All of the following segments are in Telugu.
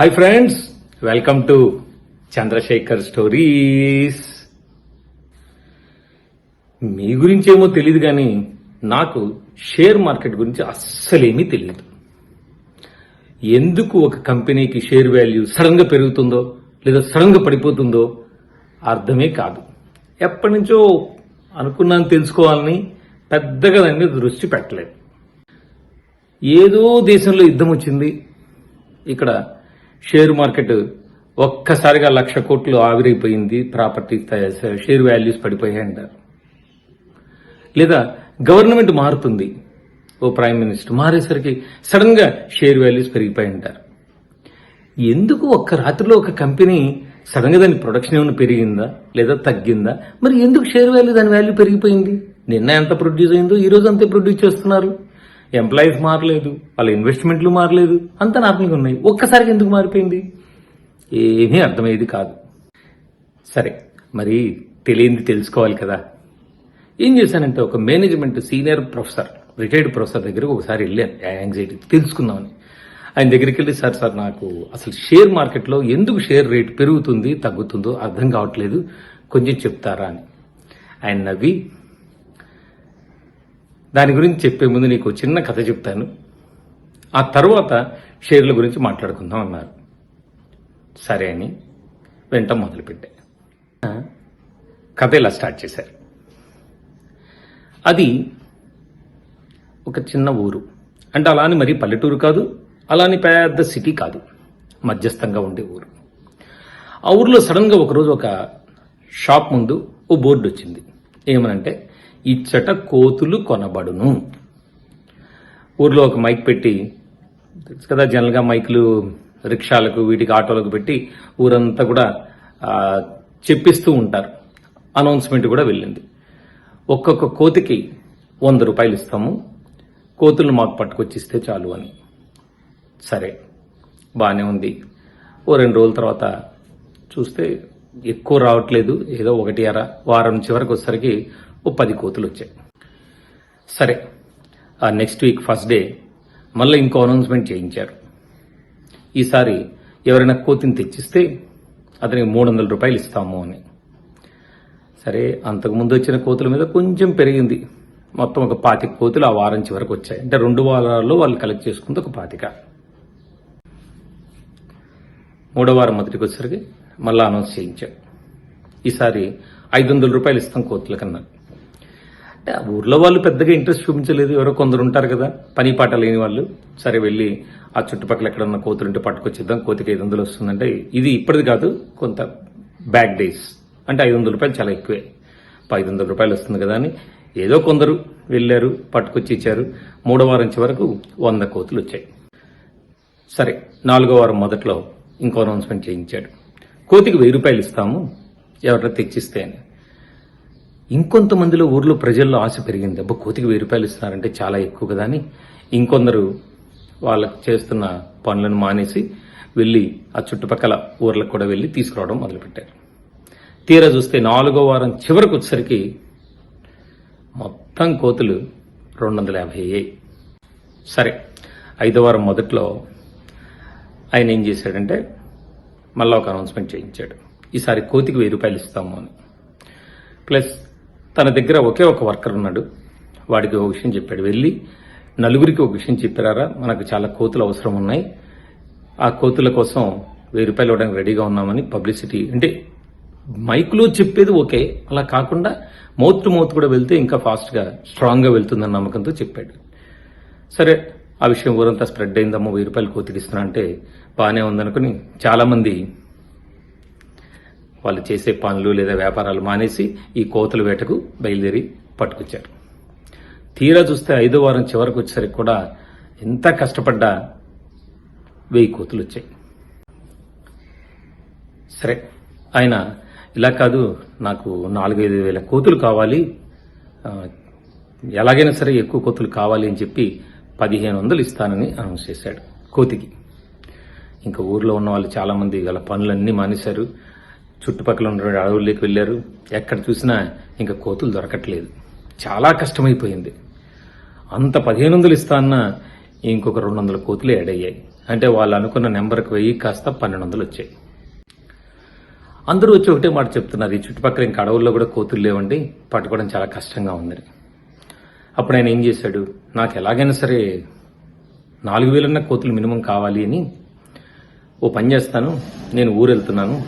Hi friends welcome to Chandrashekar stories మీ గురించి ఏమో తెలియదు కానీ నాకు షేర్ మార్కెట్ గురించి అస్సలేమీ తెలియదు ఎందుకు ఒక కంపెనీకి షేర్ వాల్యూ సడన్గా పెరుగుతుందో లేదా సడన్గా పడిపోతుందో అర్థమే కాదు. ఎప్పటి నుంచో అనుకున్నాను తెలుసుకోవాలని పెద్దగా దాని మీద దృష్టి పెట్టలేదు. ఏదో దేశంలో యుద్ధం వచ్చింది. ఇక్కడ షేర్ మార్కెట్ ఒక్కసారిగా లక్ష కోట్లు ఆవిరైపోయింది ప్రాపర్టీ షేర్ వాల్యూస్ పడిపోయాయి అంటారు. లేదా గవర్నమెంట్ మారుతుంది ఓ ప్రైమ్ మినిస్టర్ మారేసరికి సడన్గా షేర్ వాల్యూస్ పెరిగిపోయి అంటారు. ఎందుకు ఒక్క రాత్రిలో ఒక కంపెనీ సడన్గా దాని ప్రొడక్షన్ ఏమైనా పెరిగిందా లేదా తగ్గిందా? మరి ఎందుకు షేర్ వాల్యూ దాని వాల్యూ పెరిగిపోయింది? నిన్న ఎంత ప్రొడ్యూస్ అయిందో ఈ రోజు అంతే ప్రొడ్యూస్ చేస్తున్నారు. ఎంప్లాయీస్ మారలేదు వాళ్ళ ఇన్వెస్ట్మెంట్లు మారలేదు అంతా నార్మల్గా ఉన్నాయి. ఒక్కసారికి ఎందుకు మారిపోయింది? ఏమీ అర్థమయ్యేది కాదు. సరే మరి తెలియంది తెలుసుకోవాలి కదా. ఏం చేశానంటే ఒక management senior professor retired professor దగ్గరకు ఒకసారి వెళ్ళాను యాంగ్జైటీ తెలుసుకుందామని. ఆయన దగ్గరికి వెళ్ళి సార్ సార్ నాకు అసలు షేర్ మార్కెట్లో ఎందుకు షేర్ రేట్ పెరుగుతుంది తగ్గుతుందో అర్థం కావట్లేదు కొంచెం చెప్తారా? అని. ఆయన నవ్వి దాని గురించి చెప్పే ముందు నీకు చిన్న కథ చెప్తాను. ఆ తర్వాత షేర్ల గురించి మాట్లాడుకుందాం అన్నారు. సరే అని వెంట మొదలుపెట్టా. కథ ఇలా స్టార్ట్ చేశారు. అది ఒక చిన్న ఊరు. అంటే అలా అని పల్లెటూరు కాదు అలా అని పెద్ద సిటీ కాదు. మధ్యస్థంగా ఉండే ఊరు. ఆ ఊరిలో సడన్గా ఒకరోజు ఒక షాప్ ముందు ఓ బోర్డు వచ్చింది. ఏమనంటే ఇచ్చట కోతులు కొనబడును. ఊర్లో ఒక మైక్ పెట్టి తెలుసు కదా జనరల్గా మైకులు రిక్షాలకు వీటికి ఆటోలకు పెట్టి ఊరంతా కూడా చెప్పిస్తూ ఉంటారు. అనౌన్స్మెంట్ కూడా వెళ్ళింది. ఒక్కొక్క కోతికి వంద రూపాయలు ఇస్తాము. కోతులు మాకు పట్టుకొచ్చిస్తే చాలు అని. సరే బాగానే ఉంది. ఓ రెండు రోజుల తర్వాత చూస్తే ఎక్కువ రావట్లేదు. ఏదో ఒకటి అర వారం చివరికి వచ్చేసరికి ఓ పది కోతులు వచ్చాయి సరే ఆ నెక్స్ట్ వీక్ ఫస్ట్ డే మళ్ళీ ఇంకో అనౌన్స్మెంట్ చేయించారు. ఈసారి ఎవరైనా కోతిని తెచ్చిస్తే అతనికి మూడు వందల రూపాయలు ఇస్తాము అని. సరే అంతకుముందు వచ్చిన కోతుల మీద కొంచెం పెరిగింది. మొత్తం ఒక పాతిక కోతులు ఆ వారం చివరకు వచ్చాయి. అంటే రెండు వారాల్లో వాళ్ళు కలెక్ట్ చేసుకుంది ఒక పాతిక. మూడో వారం మొదటికి వచ్చేసరికి మళ్ళీ అనౌన్స్ చేయించారు. ఈసారి ఐదు వందల రూపాయలు ఇస్తాం కోతులకన్నా ఊర్లో వాళ్ళు పెద్దగా ఇంట్రెస్ట్ చూపించలేదు. ఎవరో కొందరు ఉంటారు కదా పని పాట లేని వాళ్ళు. సరే వెళ్ళి ఆ చుట్టుపక్కల ఎక్కడన్నా కోతులుంటే పట్టుకొచ్చిద్దాం. కోతికి ఐదు వందలు వస్తుందంటే ఇది ఇప్పటిది కాదు కొంత బ్యాక్ డేస్ అంటే ఐదు వందల రూపాయలు చాలా ఎక్కువే. ఐదు వందల రూపాయలు వస్తుంది కదా అని ఏదో కొందరు వెళ్ళారు పట్టుకొచ్చి ఇచ్చారు. మూడో వారం వరకు వంద కోతులు వచ్చాయి. సరే నాలుగో వారం మొదట్లో ఇంకో అనౌన్స్మెంట్ చేయించాడు. కోతికి వెయ్యి రూపాయలు ఇస్తాము ఎవరైనా తెచ్చిస్తే అని. ఇంకొంతమందిలో ఊర్లో ప్రజల్లో ఆశ పెరిగింది. అబ్బా కోతికి వెయ్యి రూపాయలు ఇస్తున్నారంటే చాలా ఎక్కువ కదా అని ఇంకొందరు వాళ్ళకు చేస్తున్న పనులను మానేసి వెళ్ళి ఆ చుట్టుపక్కల ఊర్లకు కూడా వెళ్ళి తీసుకురావడం మొదలుపెట్టారు. తీరా చూస్తే నాలుగో వారం చివరికి వచ్చేసరికి మొత్తం కోతులు రెండు వందల యాభై అయ్యాయి సరే ఐదో వారం మొదట్లో ఆయన ఏం చేశాడంటే మళ్ళీ ఒక అనౌన్స్మెంట్ చేయించాడు. ఈసారి కోతికి వెయ్యి రూపాయలు ఇస్తాము అని. ప్లస్ తన దగ్గర ఒకే ఒక వర్కర్ ఉన్నాడు. వాడికి ఒక విషయం చెప్పాడు. వెళ్ళి నలుగురికి ఒక విషయం చెప్పారా మనకు చాలా కోతులు అవసరం ఉన్నాయి. ఆ కోతుల కోసం వెయ్యి రూపాయలు ఇవ్వడానికి రెడీగా ఉన్నామని పబ్లిసిటీ అంటే మైక్లో చెప్పేది ఓకే. అలా కాకుండా మౌత్ టు మౌత్ కూడా వెళ్తే ఇంకా ఫాస్ట్గా స్ట్రాంగ్గా వెళ్తుందన్న నమ్మకంతో చెప్పాడు. సరే ఆ విషయం ఊరంతా స్ప్రెడ్ అయిందమ్మో వెయ్యి రూపాయలు కోతికిస్తున్నా అంటే బాగానే ఉందనుకుని చాలామంది వాళ్ళు చేసే పనులు లేదా వ్యాపారాలు మానేసి ఈ కోతుల వేటకు బయలుదేరి పట్టుకొచ్చారు. తీరా చూస్తే ఐదో వారం చివరికి వచ్చేసరికి కూడా ఎంత కష్టపడ్డా వెయ్యి కోతులు వచ్చాయి. సరే ఆయన ఇలా కాదు నాకు నాలుగైదు వేల కోతులు కావాలి ఎలాగైనా సరే ఎక్కువ కోతులు కావాలి అని చెప్పి పదిహేను వందలు ఇస్తానని అనౌన్స్ చేశాడు కోతికి. ఇంకా ఊర్లో ఉన్న వాళ్ళు చాలామంది గల పనులన్నీ మానేశారు. చుట్టుపక్కల ఉన్న అడవుల్లోకి వెళ్ళారు. ఎక్కడ చూసినా ఇంకా కోతులు దొరకట్లేదు. చాలా కష్టమైపోయింది. అంత పదిహేను వందలు ఇస్తాన్న ఇంకొక రెండు వందల కోతులు యాడ్ అయ్యాయి అంటే వాళ్ళు అనుకున్న నెంబర్కి వెయ్యి కాస్త పన్నెండు వందలు వచ్చాయి. అందరూ వచ్చి ఒకటే మాట చెప్తున్నారు. ఈ చుట్టుపక్కల ఇంకా అడవుల్లో కూడా కోతులు లేవండి. పట్టుకోవడం చాలా కష్టంగా ఉందని అప్పుడు ఆయన ఏం చేశాడు? నాకు ఎలాగైనా సరే నాలుగు వేలన్న కోతులు మినిమం కావాలి అని ఓ పని చేస్తాను. నేను ఊరు వెళ్తున్నాను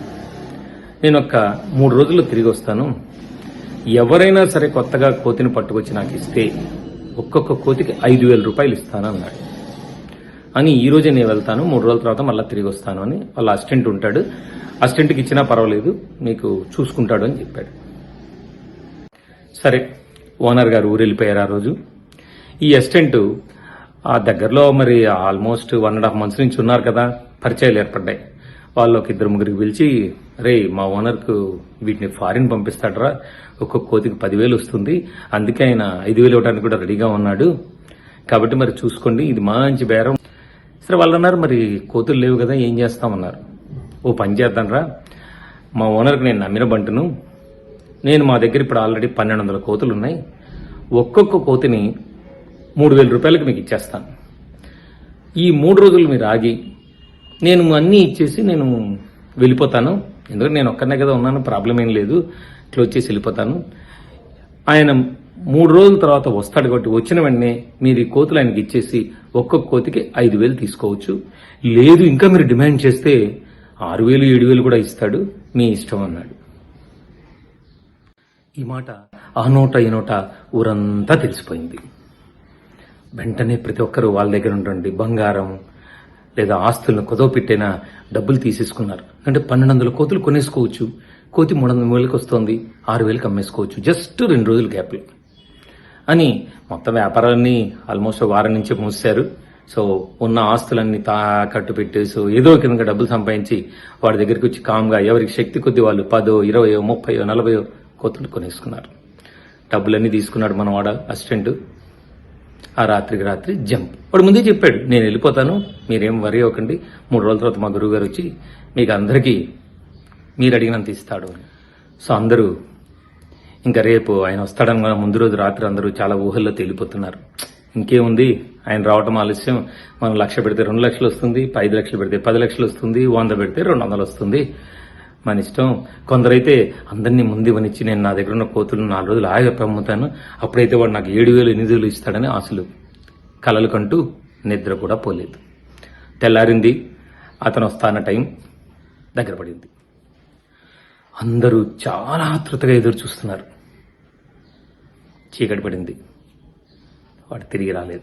నేను ఒక మూడు రోజుల్లో తిరిగి వస్తాను ఎవరైనా సరే కొత్తగా కోతిని పట్టుకొచ్చి నాకు ఇస్తే ఒక్కొక్క కోతికి ఐదు వేల రూపాయలు ఇస్తాను అన్నాడు. అని ఈ రోజే నేను వెళ్తాను. మూడు రోజుల తర్వాత మళ్ళీ తిరిగి వస్తాను అని వాళ్ళ అసిస్టెంట్ ఉంటాడు. అసిస్టెంట్కి ఇచ్చినా పర్వాలేదు మీకు చూసుకుంటాడు అని చెప్పాడు. సరే ఓనర్ గారు ఊరు వెళ్ళిపోయారు ఆ రోజు. ఈ అసిస్టెంట్ ఆ దగ్గరలో మరి almost one and half months నుంచి ఉన్నారు కదా పరిచయాలు ఏర్పడ్డాయి. వాళ్ళు ఒక ఇద్దరు ముగ్గురికి పిలిచి రే మా ఓనర్కు వీటిని ఫారిన్ పంపిస్తాడరా. ఒక్కొక్క కోతికి పదివేలు వస్తుంది. అందుకే ఆయన ఐదు వేలు ఇవ్వడానికి కూడా రెడీగా ఉన్నాడు. కాబట్టి మరి చూసుకోండి ఇది మంచి బేరం. సరే వాళ్ళు అన్నారు మరి కోతులు లేవు కదా ఏం చేస్తామన్నారు? ఓ పని చేద్దాంరా. మా ఓనర్కి నేను నమ్మిన బంటును. నేను మా దగ్గర ఇప్పుడు ఆల్రెడీ పన్నెండు వందల కోతులు ఉన్నాయి ఒక్కొక్క కోతిని మూడు వేల రూపాయలకు మీకు ఇచ్చేస్తాను. ఈ మూడు రోజులు మీరు ఆగి నేను అన్నీ ఇచ్చేసి నేను వెళ్ళిపోతాను. ఎందుకంటే నేను ఒక్కనే కదా ఉన్నాను ప్రాబ్లం ఏం లేదు. క్లోజ్ చేసి వెళ్ళిపోతాను. ఆయన మూడు రోజుల తర్వాత వస్తాడు కాబట్టి వచ్చిన వెంటనే మీరు ఈ కోతులు ఆయనకి ఇచ్చేసి ఒక్కొక్క కోతికి ఐదు వేలు తీసుకోవచ్చు. లేదు ఇంకా మీరు డిమాండ్ చేస్తే ఆరు వేలు ఏడు వేలు కూడా ఇస్తాడు. మీ ఇష్టం అన్నాడు. ఈ మాట ఆ నోట ఈ నోట ఊరంతా తెలిసిపోయింది. వెంటనే ప్రతి ఒక్కరూ వాళ్ళ దగ్గర ఉండండి బంగారం లేదా ఆస్తులను కుదవ పెట్టైనా డబ్బులు తీసేసుకున్నారు. అంటే పన్నెండు వందల కోతులు కొనేసుకోవచ్చు. కోతి మూడు వందల వేలకు వస్తుంది. ఆరు వేలకు అమ్మేసుకోవచ్చు. జస్ట్ రెండు రోజుల గ్యాప్లో. అని మొత్తం వ్యాపారాలన్నీ ఆల్మోస్ట్ వారం నుంచే మూసారు సో ఉన్న ఆస్తులన్నీ తాకట్టు పెట్టి ఏదో కింద డబ్బులు సంపాదించి వాడి దగ్గరికి వచ్చి కామ్గా ఎవరికి శక్తి కొద్ది వాళ్ళు పదో ఇరవయో ముప్పయో నలభయో కోతులు కొనేసుకున్నారు. డబ్బులన్నీ తీసుకున్నాడు మనవాడ అసిస్టెంట్. ఆ రాత్రికి రాత్రి జంప్. వాడు ముందే చెప్పాడు నేను వెళ్ళిపోతాను మీరేం వరి అవ్వకండి. మూడు రోజుల తర్వాత మా గురువు గారు వచ్చి మీకు అందరికీ మీరు అడిగినంత ఇస్తాడు అని. సో అందరూ ఇంకా రేపు ఆయన వస్తాడని ముందు రోజు రాత్రి అందరూ చాలా ఊహల్లో తేలిపోతున్నారు. ఇంకేముంది? ఆయన రావటం ఆలస్యం. మనం లక్ష పెడితే రెండు లక్షలు వస్తుంది ఐదు లక్షలు పెడితే పది లక్షలు వస్తుంది వంద పెడితే రెండు వందలు వస్తుంది. మన ఇష్టం. కొందరైతే అందరినీ ముందు ఇవ్వనిచ్చి నేను నా దగ్గర ఉన్న కోతులు నాలుగు రోజులు ఆగి అమ్ముతాను అప్పుడైతే వాడు నాకు ఏడు వేలు ఎనిమిది వేలు ఇస్తాడని ఆశలు. కలలు కంటూ నిద్ర కూడా పోలేదు. తెల్లారింది. అతను వస్తాన టైం దగ్గర పడింది. అందరూ చాలా ఆతృతగా ఎదురు చూస్తున్నారు. చీకటి పడింది. వాడు తిరిగి రాలేదు.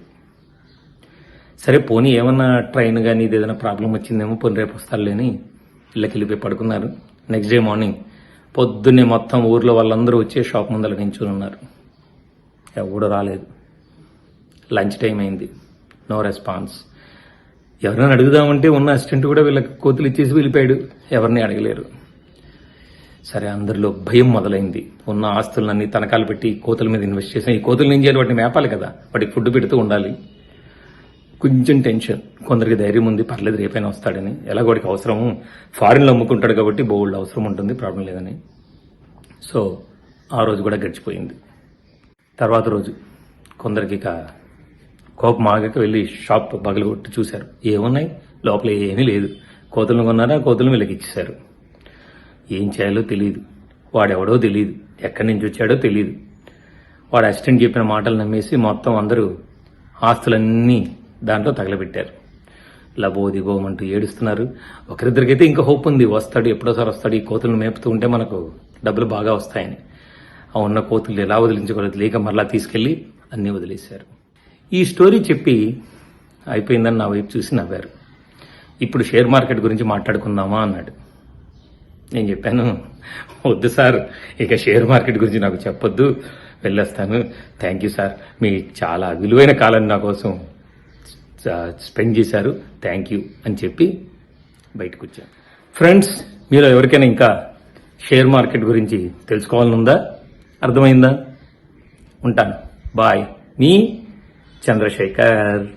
సరే పోనీ ఏమన్నా ట్రైన్ కానీ ఇది ఏదైనా ప్రాబ్లం వచ్చిందేమో పోనీ రేపు వస్తారులేని ఇళ్ళకి వెళ్ళిపోయి పడుకున్నారు. నెక్స్ట్ డే మార్నింగ్ పొద్దున్నే మొత్తం ఊర్లో వాళ్ళందరూ వచ్చే షాప్ ముందర నించుని ఉన్నారు. ఎవడు రాలేదు. లంచ్ టైం అయింది. నో రెస్పాన్స్ ఎవరైనా అడుగుదామంటే ఉన్న అసిస్టెంట్ కూడా వీళ్ళకి కోతులు ఇచ్చేసి వెళ్ళిపోయాడు. ఎవరిని అడగలేరు. సరే అందరిలో భయం మొదలైంది. ఉన్న ఆస్తులన్నీ తనకాలు పెట్టి కోతుల మీద ఇన్వెస్ట్ చేసాం ఈ కోతులు ఏం చేయాలి? వాటిని మేపాలి కదా. వాటికి ఫుడ్ పెడుతూ ఉండాలి. కొంచెం టెన్షన్. కొందరికి ధైర్యం ఉంది పర్లేదు రేపైనా వస్తాడని. ఎలా వాడికి అవసరము ఫారిన్లో అమ్ముకుంటాడు కాబట్టి బోల్డ్ అవసరం ఉంటుంది ప్రాబ్లం లేదని. సో ఆ రోజు కూడా గడిచిపోయింది. తర్వాత రోజు కొందరికి ఇక కోపం ఆగక వెళ్ళి షాప్ పగలగొట్టి చూశారు. ఏమున్నాయి? లోపల ఏమీ లేదు. కోతులను కొన్నారా? కోతులను వీళ్ళకి ఇచ్చేశారు. ఏం చేయాలో తెలియదు వాడెవడో తెలియదు ఎక్కడి నుంచి వచ్చాడో తెలియదు వాడు అసిస్టెంట్ చెప్పిన మాటలు నమ్మేసి మొత్తం అందరూ ఆస్తులన్నీ దాంట్లో తగలబెట్టారు. లబో దిగోమంటూ ఏడుస్తున్నారు. ఒకరిద్దరికైతే ఇంకా హోప్ ఉంది వస్తాడు ఎప్పుడోసారి వస్తాడు. ఈ కోతులను మేపుతూ ఉంటే మనకు డబ్బులు బాగా వస్తాయని. ఆ ఉన్న కోతులు ఎలా వదిలించుకోలేదు. లేక మరలా తీసుకెళ్ళి అన్నీ వదిలేశారు. ఈ స్టోరీ చెప్పి అయిపోయిందని నా వైపు చూసి నవ్వారు. ఇప్పుడు షేర్ మార్కెట్ గురించి మాట్లాడుకుందామా అన్నాడు. నేను చెప్పాను వద్దు సార్. ఇక షేర్ మార్కెట్ గురించి నాకు చెప్పొద్దు. వెళ్ళొస్తాను. Thank you sir. మీ చాలా విలువైన కాలం నా కోసం స్పెండ్ చేశారు. థ్యాంక్ యూ అని చెప్పి బయటకు వచ్చాను ఫ్రెండ్స్ మీరు ఎవరికైనా ఇంకా షేర్ మార్కెట్ గురించి తెలుసుకోవాలనుందా? అర్థమైందా? ఉంటాను. బాయ్. మీ చంద్రశేఖర్.